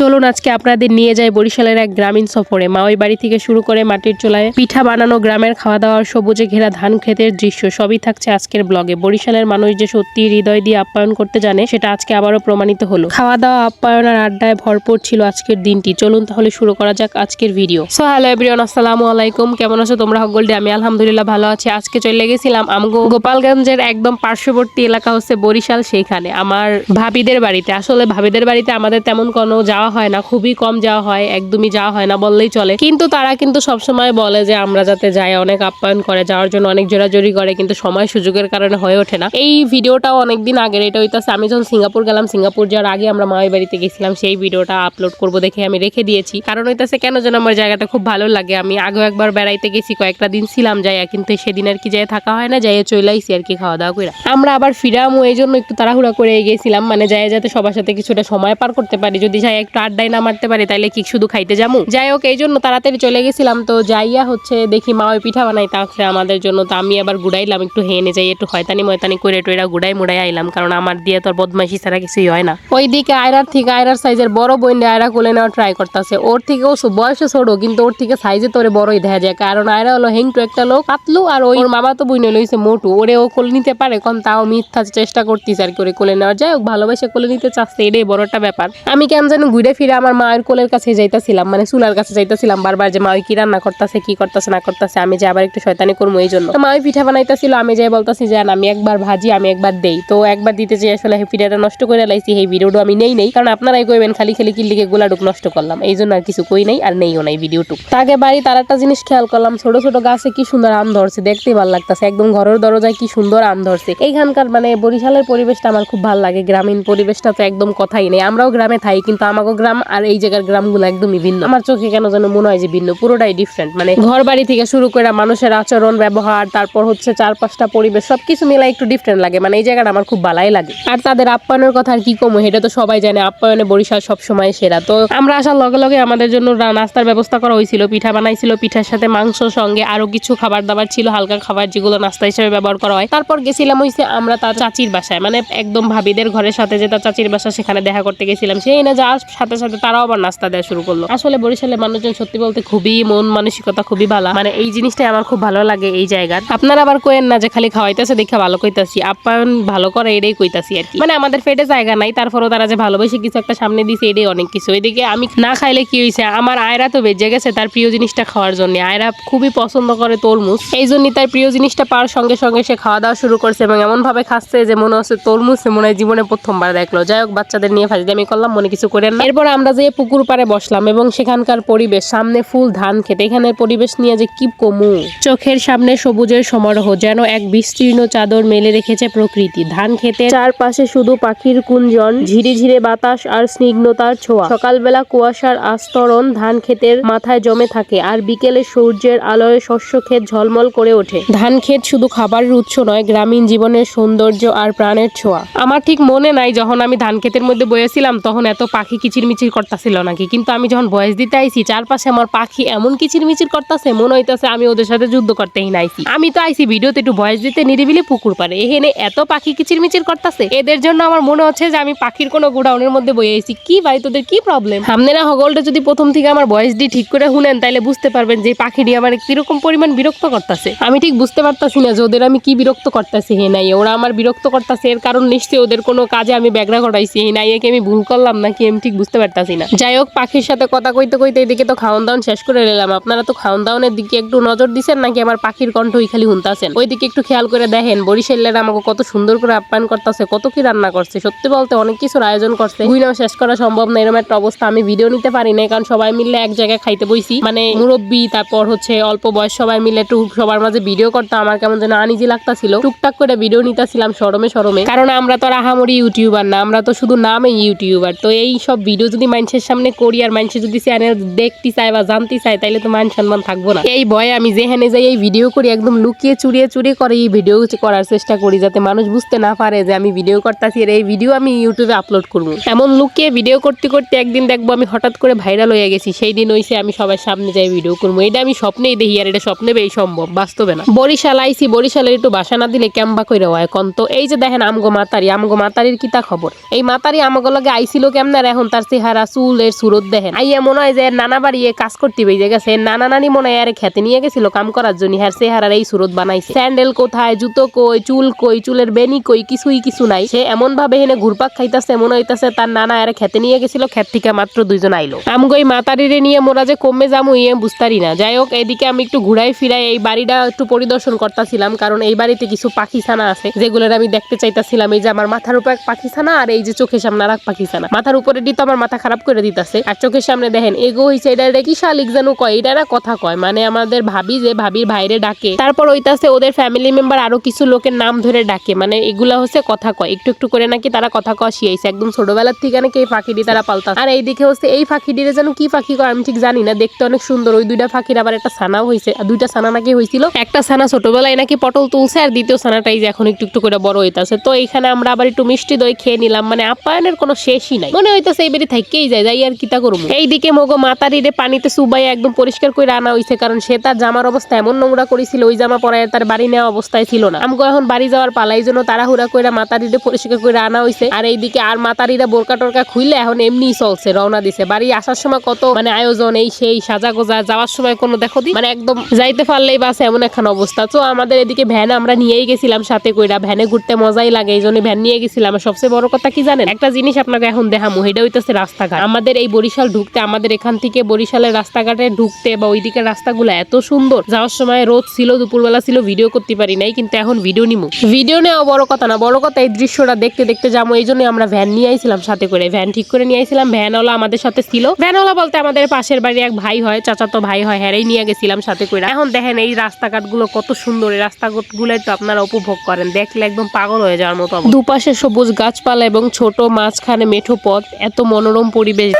চলুন আজকে আপনাদের নিয়ে যায় বরিশালের এক গ্রামীণ সফরে। মাওই বাড়ি থেকে শুরু করে মাটির চোলায় পিঠা বানানো, গ্রামের খাওয়া দাওয়ার সবুজে ঘেরা ধান ক্ষেতের দৃশ্য, সবই থাকছে আজকের ব্লগে। বরিশালের মানুষ যে সত্যি হৃদয় দিয়ে আপ্যায়ন করতে জানে, সেটা আজকে আবারও প্রমাণিত হলো। খাওয়া দাওয়া আপ্যায়ন আর আড্ডায় ভরপুর ছিল আজকের দিনটি। চলুন তাহলে শুরু করা যাক আজকের ভিডিও। সো হ্যালো এভরিওয়ান আসসালামু আলাইকুম। কেমন আছো তোমরা হকগোল্ডে আমি আলহামদুলিল্লাহ ভালো আছি। আজকে চলে গেছিলাম আমগো গোপালগঞ্জের একদম পার্শ্ববর্তী এলাকা হচ্ছে বরিশাল, সেইখানে। আমার ভাবিদের বাড়িতে, আসলে ভাবিদের বাড়িতে আমাদের তেমন কোনো যাওয়া হয় না, খুবই কম যাওয়া হয়, একদমই যাওয়া হয় না বললেই চলে। কিন্তু তারা কিন্তু সবসময় বলে যে আমরা যাতে যাই, অনেক আপ্যায়ন করে, যাওয়ার জন্য অনেক জোরাজোরি করে, কিন্তু সময় সুযোগের কারণে হয়ে ওঠে না। এই ভিডিওটাও অনেকদিন আগের, এটা হইতাছে আমি যখন সিঙ্গাপুর গেলাম, সিঙ্গাপুর যাওয়ার আগে আমরা মায়ের বাড়িতে গেছিলাম, সেই ভিডিওটা আপলোড করব দেখে আমি রেখে দিয়েছি। কারণ হইতাছে কেন যেন আমার জায়গাটা খুব ভালো লাগে। আমি আগেও একবার বেড়াইতে গেছি, কয়েকটা দিন ছিলাম যাইয়া, কিন্তু সেদিন আর কি যাই থাকা হয় না, যাইয়া চলে আইসি আর কি খাওয়া দাওয়া করে আমরা আবার ফিরামও এই জন্য একটু তাড়াহুড়া করে গেছিলাম মানে যাই যাতে সবার সাথে কিছুটা সময় পার করতে পারি। যদি যাই একটু আড্ডায় না মারতে পারি, তাইলে কি শুধু খাইতে যাব যাই হোক, এই জন্য তাড়াতাড়ি চলে গেছিলাম, তো যাইয়া হচ্ছে দেখি মা ওই পিঠা বানাই তাছে আমাদের জন্য তো আমি আবার গুড়াইলাম, একটু হেনে যাই, একটু হয়তানি ময়তানি করে টোয়েরা গুড়াই মুড়াই আইলাম, কারণ আমার দিয়ে তোর বদমাইশি ছাড়া কিছুই হয় না। ওইদিকে আয়রার থেকে, আয়রার সাইজের বড় বোন আয়রা কোলে নেওয়া ট্রাই করতেছে। ওর থেকে ও বয়সে ছোট, কিন্তু ওর থেকে সাইজে তোরে বড়ই দেখা যায়, কারণ আয়রা হলো হেংটু একটা লোক, পাতলু, আর ওই মামা তো বইন লইছে মোটু, ওরে ও কোলে নিতে পারে কোন তাও মিথ্যা চেষ্টা করতিস আর কি, ওরে কোলে নেওয়া যায় ভালোবাসে কোলে নিতে চাচ্ছে, এটাই বড় একটা ব্যাপার। আমি কেন জানি ঘুরে ফিরে আমার মায়ের কোলের কাছে যাইতাছিলাম মানে চুলার কাছে যাইতাছিলাম বারবার যে মা কি রান্না করতেছে, কি করতেছে, না করতেছে, আমি যে আবার একটু শয়তানি করব এই জন্য মা পিঠা বানাইতেছিল, আমি যাই বলতাছি যে আমি একবার ভাজি, আমি একবার দেই। তো একবার দিতে যে আসলে পিঠাটা নষ্ট করে লাইছি এই ভিডিওটা আমি নেই নেই, কারণ আপনারাই কইবেন, খালি খালি কিল্লিকে গোলাডুক নষ্ট করলাম। এই জন্য আর কিছু কই নাই, আর নেইও নাই ভিডিওটুক। তাকে বাড়ি তার একটা জিনিস খেয়াল করলাম, ছোট ছোট গাছে কি সুন্দর আম ধরছে দেখতে ভালো লাগতেছে। একদম ঘরের দরজায় কি সুন্দর আম ধরছে। এইখানকার মানে বরিশালের পরিবেশটা আমার খুব ভালো লাগে, গ্রামীণ পরিবেশটা তো একদম কথাই নেই, আমরাও গ্রামে থাই, কিন্তু আমাকে গ্রাম আর এই জায়গার গ্রামগুলো একদমই ভিন্ন। আমার চোখে কেন যেন মনে হয় যে ভিন্ন, পুরোটাই ডিফারেন্ট মানে ঘর বাড়ি থেকে শুরু করে মানুষের আচরণ, ব্যবহার, তারপর হচ্ছে চারপাশটা পরিবেশ, সবকিছু মিলাই একটু ডিফারেন্ট লাগে। মানে এই জায়গাটা আমার খুব ভালাই লাগে। আর তাদের আপ্যায়নের কথা আর কি কমো, এটা তো সবাই জানে, আপ্যায়নে বরিশাল সবসময় সেরা। তো আমরা আসার লগে লগে আমাদের জন্য নাস্তার ব্যবস্থা করা হয়েছিল, পিঠা বানাইছিল, পিঠার সাথে মাংস, সঙ্গে আরও কিছু খাবার দাবার ছিল, হালকা খাবার যেগুলো নাস্তা হিসেবে ব্যবহার করা হয়। তারপর গেছিলাম হইছে আমরা তার চাচির বাসায় মানে একদম ভাবিদের ঘরের সাথে যে তার চাচির বাসা, সেখানে দেখা করতে গেছিলাম। সেই না যাওয়ার সাথে সাথে তারাও আবার নাস্তা দেওয়া শুরু করল। আসলে বরিশালের মানুষজন সত্যি বলতে খুবই মন, মানসিকতা খুবই ভালো মানে এই জিনিসটাই আমার খুব ভালো লাগে এই জায়গার। আপনারা আবার কোয়েন না যে খালি খাওয়াইতেছে দেখে ভালো কইতাছি। আপ্যায়ন ভালো করে এটাই কইতাছি আর কি। মানে আমাদের পেটে জায়গা নাই, তারপরও তারা যে ভালোবেসে কিছু একটা সামনে দিছে, এটাই অনেক কিছু। এদিকে আমি না খাইলে কি হয়েছে আমার আয়রা তো বেজে গেছে তার প্রিয় জিনিসটা খাওয়ার জন্য। আয়রা খুবই পছন্দ করে তরমুজ। এই জন্যই তার প্রিয় জিনিসটা পাওয়ার সঙ্গে সঙ্গে সে খাওয়া দাওয়া শুরু করছে এবং এমন ভাবে খাচ্ছে যে মনে হচ্ছে তরমুজ মনে হয় জীবনে প্রথমবার দেখল। যাই হোক, বাচ্চাদের নিয়ে ফাজদামি করলাম, মনে কিছু করেন না। এরপর আমরা যে পুকুর পাড়ে বসলাম এবং সেখানকার পরিবেশ, সামনে ফুল, ধান খেতে এখানের পরিবেশ নিয়ে যে কি কমু? চোখের সামনে সবুজের সমারোহ যেন এক বিস্তীর্ণ চাদর মেলে রেখেছে প্রকৃতি। ধান খেতে চারপাশে শুধু পাখির কুঞ্জন, ঝিরে ঝিরে বাতাস আর স্নিগ্ধতার ছোঁয়া। সকালবেলা কুয়াশার আস্তরণ ধান ক্ষেতের মাথায় জমে থাকে আর বিকেলে সূর্যের আলোয় শস্য ক্ষেত ঝলমল করে ওঠে। ধান ক্ষেত শুধু খাবারের উৎস নয়, গ্রামীণ জীবনের সৌন্দর্য আর প্রাণের ছোঁয়া। আমার ঠিক মনে নাই, যখন আমি ধান ক্ষেতের মধ্যে বয়েছিলাম, তখন এত পাখি কিচিরমিচির করতেছিল নাকি? কিন্তু আমি যখন বয়স দিতে আইছি, চারপাশে আমার পাখি এমন কিচিরমিচির করতেছে, মনে হইতাছে আমি ওদের সাথে যুদ্ধ করতেই নাইছি। আমি তো আইছি ভিডিওতে একটু বয়স দিতে নিরিবিলি পুকুর পারে এখানে এত পাখি কিচিরমিচির করতেছে, এদের জন্য আমার মনে হচ্ছে যে আমি পাখির কোনো গোডাউনের মধ্যে বয়ে আইছি। কি ভাই, তোদের কি প্রবলেম আপনারা হগলটা যদি প্রথম থেকে আমার বয়স দিয়ে ঠিক করে শুনেন, তাইলে বুঝতে পারবেন যে পাখিটি আমার কীরকম পরিমাণ বিরক্ত করতেছে। আমি ঠিক বুঝতে পারতাছি না যে ওদের আমি কি বিরক্ত করতেছি, হে নাই ওরা আমার বিরক্ত করতেছে, এর কারণ নিশ্চয়ই ওদের কোনো কাজে আমি ব্যাগরা ঘটাইছি, হে নাই একে আমি ভুল করলাম নাকি, আমি ঠিক বুঝতে পারতাছি না। যাই হোক পাখির সাথে কথা কইতে কইতে এদিকে তো খাওয়ান দাওয়ান শেষ করে নিলাম। আপনারা তো খাওয়ান দাওয়ানের দিকে একটু নজর দিচ্ছেন নাকি আমার পাখির কণ্ঠ খালি শুনতাছেন ওইদিকে একটু খেয়াল করে দেখেন, বরিশালের আমাকে কত সুন্দর করে আপ্যায়ন করতেছে, কত কি রান্না করছে। সত্যি বলতে অনেক কিছুর আয়োজন করছে। বুঝলেও শেষ করা সম্ভব না, এরকম একটা অবস্থা আমি ভিডিও নিতে পারি না কারণ সবাই মিলে এক জায়গায় খাইতে বইছি। মানে মুরব্বী, তারপর হচ্ছে অল্প বয়স সবাই মিলে একটু সবার মাঝে ভিডিও করতে আমার কেমন যেন আনিজি লাগতাছিল। টুকটাক করে ভিডিও নিতেছিলাম সরমে সরমে। কারণ আমরা তো আর আহামরি ইউটিউবার না, আমরা তো শুধু নামে ইউটিউবার তো এই সব ভিডিও যদি মানুষের সামনে করি আর মানুষের যদি চ্যানেল দেখতে চায় বা জানতে চায়, তাইলে তো মান সম্মান থাকব না। এই ভয়ে আমি যেখানে যাই এই ভিডিও করি, একদম লুকিয়ে চুরিয়ে চুরি করে এই ভিডিও করার চেষ্টা করি, যাতে মানুষ বুঝতে না পারে যে আমি ভিডিও করতেছি আর এই ভিডিও আমি ইউটিউবে আপলোড করব। এমন লুকিয়ে ভিডিও করতে করতে একদিন দেখব আমি হঠাৎ করে ভাইরাল হয়ে গেছি, সেই দিন হইছে আমি সবার সামনে যাই ভিডিও করব। এটা আমি স্বপ্নেই দেখি আর এটা স্বপ্নে বেই সম্ভব, বাস্তবে না। বরিশাল আইসি বরিশালের একটু বাসা না দিলে ক্যাম্বা কইরা হয় এখন তো এই যে দেখেন আমগো মাতারি, আমগো মাতারির কিতা খবর? এই মাতারি আমগো লগে আইছিল কেমন আর এখন তার চেহারা চুল এর সুরত দেখেন। আইয়া মনে হয় যে নানা বাড়ি কাজ করতে বেজে গেছে নানা নানি মনে হয় আরে খেতে নিয়ে গেছিল কাম করার জন্য হ্যার চেহারার এই সুরত বানাইছে। স্যান্ডেল কোথায়, জুতো কই, চুল কই, চুলের বেনি কই, কিছুই কিছু নাই। সে এমন ভাবে হেনে ঘুরপাক খাইতাছে, মনে হইতাছে তার নানা আরে খেতে নিয়ে গেছিল, খেত থেকে মাত্র দুইজন আইলো। আমগো এই মাতারিরে নিয়ে মোরা যে কমে যামু ইয়ে বুঝতারি না। যাই হোক, এদিকে আমি একটু ঘুরাই ফিরাই এই বাড়িটা একটু পরিদর্শন করতেছিলাম, কারণ এই বাড়িতে কিছু পাখি ছানা আছে, যেগুলোর আমি দেখতে চাইতাছিলাম। এই যে আমার মাথার উপর এক পাখি ছানা আর এই যে চোখের সামনে আর এক পাখি ছানা মাথার উপরে দিতে আমার মাথা খারাপ করে দিতেছে। আর চোখের সামনে দেখেন, এগো হইছে এটা এটা শালিক জানো কয়, এটা না কথা কয়। মানে আমাদের ভাবি যে ভাবির ভাইরে ডাকে। তারপর ওইতাছে ওদের ফ্যামিলি মেম্বার আরও কিছু লোকের নাম ধরে ডাকে। মানে এগুলা হচ্ছে কথা কয়। একটু একটু করে নাকি তারা কথা কয় শিয়াইছে। একদম ছোটবেলার থেকে নাকি এই পাখিটি তারা পালতা আর এই দিকে হচ্ছে এই পাখিটিরে যেন কি পাখি কয় আমি ঠিক জানি না। দেখতে অনেক সুন্দর। ওই দুইটা পাখির আবার একটা ছানাও হয়েছে আর দুইটা ছানা নাকি হয়েছিল একটা ছানা ছোটবেলায় নাকি পটল তুলছে, আর দ্বিতীয় ছানাটাই যে এখন একটু একটু করে বড় হইতাছে। তো এখানে আমরা আবার একটু মিষ্টি দই খেয়ে নিলাম। মানে আপ্যায়নের কোনো শেষই নাই। মনে হইতাছে এই বেরি থাকেই যায়, যাই আর কিতা করব? এইদিকে মগো মাতারিরে পানিতে সুবাই একদম পরিষ্কার করে আনা হইছে, কারণ সে তার জামার অবস্থা এমন নোংরা করেছিল, ওই জামা পরায় তার বাড়ি নেওয়া অবস্থায় ছিল না। আমগো এখন বাড়ি যাওয়ার পালাই জন্য তাড়াহুড়া করে মাতারিরে পরিষ্কার করে আনা হইছে, আর এইদিকে আর মাতারিরা বোরকা টোরকা খুইলে এখন এমনি চলছে, রওনা দিছে। বাড়ি আসার সময় কত মানে আয়োজন, এই সেই সাজা গোজা যাওয়ার সময় কোনো দেখো দি? মানে একদম যাইতে পারলেই বাস এমন এখন অবস্থা। তো আমাদের এদিকে ভ্যান আমরা নিয়েই গেছিলাম সাথে কইরা, ভ্যানে ঘুরতে মজাই লাগে, এই জন্য ভ্যান নিয়ে গেছিলাম। সবচেয়ে বড় কথা কি জানেন? একটা জিনিস আপনাকে এখন দেখামু এটা হইতেছে রাস্তাঘাট। আমাদের এই বরিশাল ঢুকতে, আমাদের এখান থেকে বরিশালের রাস্তাঘাটে ঢুকতে বা ওইদিকে রাস্তাগুলো এত সুন্দর, যাওয়ার সময় রোদ ছিল, দুপুরবেলা ছিল ভিডিও করতে পারি নাই, কিন্তু এখন ভিডিও নিমু। ভিডিও নেওয়া বড় কথা না, বড় কথা এই দৃশ্যটা দেখতে দেখতে যাব, এই জন্য আমরা ভ্যান নিয়ে আইছিলাম সাথে করে। ভ্যান ঠিক করে নিয়ে আইছিলাম ভ্যানওয়ালা আমাদের সাথে ছিল। ভ্যানওয়ালা বলতে আমাদের পাশের বাড়ি এক ভাই হয়, চাচাতো ভাই হয় হ্যারেই নিয়ে গেছিলাম সাথে করে। এখন দেখেন এই রাস্তাঘাটগুলো কত সুন্দর, এই রাস্তাঘাটগুলো একটু আপনারা উপভোগ করেন, দেখলে একদম পাগল হয়ে যাওয়ার মতো দুপাশে সবুজ গাছপালা এবং ছোট মাঝখানে মেঠো পথ, এত মনোরম পরিবেশ।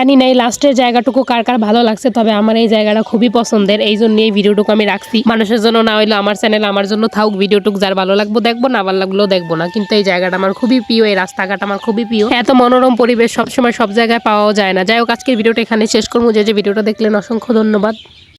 জানি না এই লাস্টের জায়গাটুকু কার কার ভালো লাগছে, তবে আমার এই জায়গাটা খুবই পছন্দের। এই জন্য এই ভিডিওটুকু আমি রাখছি। মানুষের জন্য না হইল আমার চ্যানেল আমার জন্য থাকুক ভিডিওটুকু যার ভালো লাগবো দেখব, না ভালো লাগলেও দেখব না। কিন্তু এই জায়গাটা আমার খুবই প্রিয়, এই রাস্তাঘাট আমার খুবই প্রিয়। এত মনোরম পরিবেশ সবসময় সব জায়গায় পাওয়াও যায় না। যাই হোক, আজকের ভিডিওটা এখানে শেষ করব। যে যে ভিডিওটা দেখলেন, অসংখ্য ধন্যবাদ।